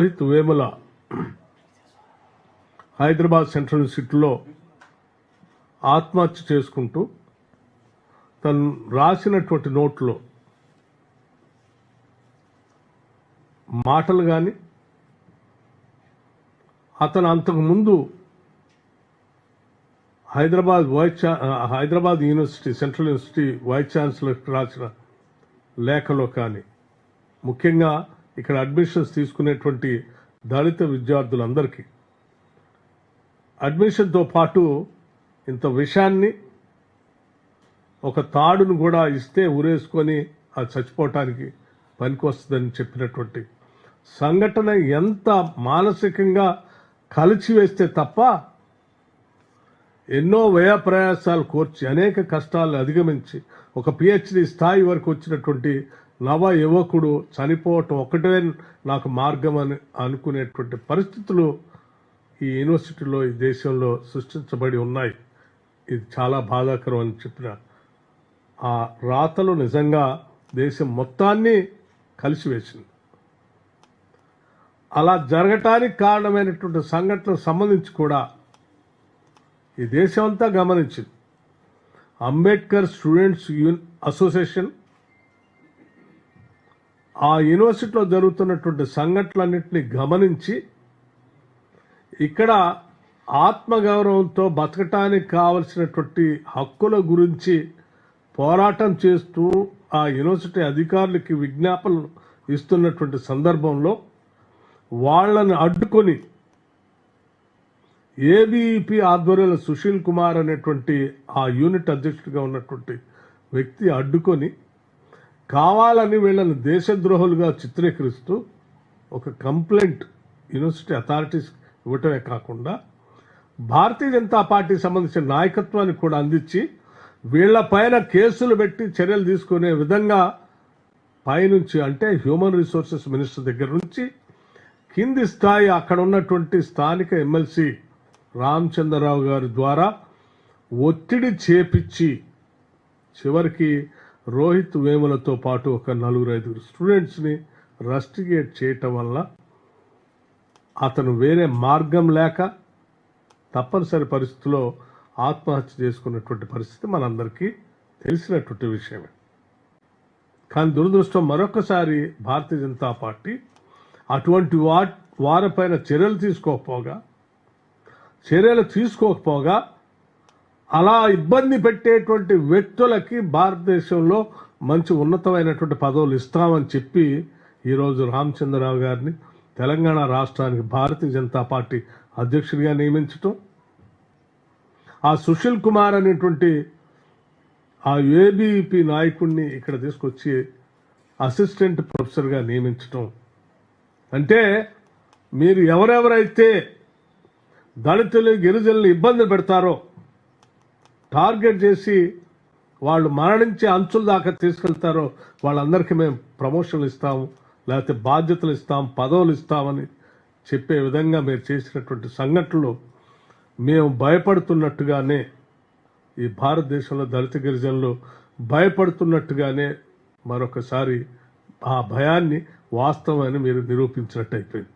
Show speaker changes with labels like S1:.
S1: Rohit Vemula Hyderabad central యూనివర్సిటీలో ఆత్మహత్య చేసుకుంటూ తను రాసినటువంటి నోట్లో మాటలు కానీ అతను అంతకుముందు హైదరాబాద్ వైస్ ఛా- Hyderabad university central university vice ఛాన్సలర్కి రాసిన లేఖలో కానీ ముఖ్యంగా ఇక్కడ అడ్మిషన్స్ తీసుకునేటువంటి దళిత విద్యార్థులందరికీ. అడ్మిషన్తో పాటు ఇంత విషయాన్ని ఒక తాడును కూడా ఇస్తే ఉరేసుకొని అది చచ్చిపోవటానికి పనికొస్తుందని చెప్పినటువంటి సంఘటన ఎంత మానసికంగా కలిచివేస్తే తప్ప ఎన్నో వ్యయ ప్రయాసాలు కోర్చి అనేక కష్టాలను అధిగమించి ఒక పిహెచ్డి స్థాయి వరకు వచ్చినటువంటి నవ యువకుడు చనిపోవటం ఒకటే నాకు మార్గం అని అనుకునేటువంటి పరిస్థితులు ఈ యూనివర్సిటీలో ఈ దేశంలో సృష్టించబడి ఉన్నాయి. ఇది చాలా బాధాకరం అని చెప్పిన ఆ రాతలు నిజంగా దేశం మొత్తాన్ని కలిసివేసింది. అలా జరగటానికి కారణమైనటువంటి సంఘటనకు సంబంధించి కూడా ఈ దేశం అంతా గమనించింది. అంబేద్కర్ స్టూడెంట్స్ యూన్ అసోసియేషన్ ఆ యూనివర్సిటీలో జరుగుతున్నటువంటి సంఘటనలన్నింటినీ గమనించి ఇక్కడ ఆత్మగౌరవంతో బతకటానికి కావలసినటువంటి హక్కుల గురించి పోరాటం చేస్తూ ఆ యూనివర్సిటీ అధికారులకి విజ్ఞాపనలు ఇస్తున్నటువంటి సందర్భంలో వాళ్ళను అడ్డుకొని ఏబీఈపీ ఆధ్వర్యంలో సుశీల్ కుమార్ అనేటువంటి ఆ యూనిట్ అధ్యక్షుడిగా ఉన్నటువంటి వ్యక్తి అడ్డుకొని కావాలని వీళ్ళని దేశద్రోహులుగా చిత్రీకరిస్తూ ఒక కంప్లైంట్ యూనివర్సిటీ అథారిటీస్ ఇవ్వటమే కాకుండా భారతీయ జనతా పార్టీ సంబంధించిన నాయకత్వాన్ని కూడా అందించి వీళ్ళ పైన కేసులు పెట్టి చర్యలు తీసుకునే విధంగా పైనుంచి అంటే హ్యూమన్ రిసోర్సెస్ మినిస్టర్ దగ్గర నుంచి కింది స్థాయి అక్కడ ఉన్నటువంటి స్థానిక ఎమ్మెల్సీ రామచంద్రరావు గారి ద్వారా ఒత్తిడి చేపించి చివరికి రోహిత్ వేములతో పాటు ఒక నలుగురు ఐదుగురు స్టూడెంట్స్ని రస్టిగేట్ చేయటం వల్ల అతను వేరే మార్గం లేక తప్పనిసరి పరిస్థితిలో ఆత్మహత్య చేసుకున్నటువంటి పరిస్థితి మనందరికీ తెలిసినటువంటి విషయమే. కానీ దురదృష్టం మరొకసారి భారతీయ జనతా పార్టీ అటువంటి వా వారిపైన చర్యలు తీసుకోకపోగా చర్యలు తీసుకోకపోగా అలా ఇబ్బంది పెట్టేటువంటి వ్యక్తులకి భారతదేశంలో మంచి ఉన్నతమైనటువంటి పదవులు ఇస్తామని చెప్పి ఈరోజు రామచంద్రరావు గారిని తెలంగాణ రాష్ట్రానికి భారతీయ జనతా పార్టీ అధ్యక్షుడిగా నియమించటం. ఆ సుశీల్ కుమార్ అనేటువంటి ఆ ఏబీపీ నాయకుడిని ఇక్కడ తీసుకొచ్చి అసిస్టెంట్ ప్రొఫెసర్గా నియమించటం. అంటే మీరు ఎవరెవరైతే దళితులు గిరిజనులు ఇబ్బంది పెడతారో టార్గెట్ చేసి వాళ్ళు మరణించే అంచుల దాకా తీసుకెళ్తారో వాళ్ళందరికీ మేము ప్రమోషన్లు ఇస్తాము లేకపోతే బాధ్యతలు ఇస్తాం పదవులు ఇస్తామని చెప్పే విధంగా మీరు చేసినటువంటి సంఘటనలు మేము భయపడుతున్నట్టుగానే ఈ భారతదేశంలో దళిత గిరిజనులు భయపడుతున్నట్టుగానే మరొకసారి ఆ భయాన్ని వాస్తవమని మీరు నిరూపించినట్టు అయిపోయింది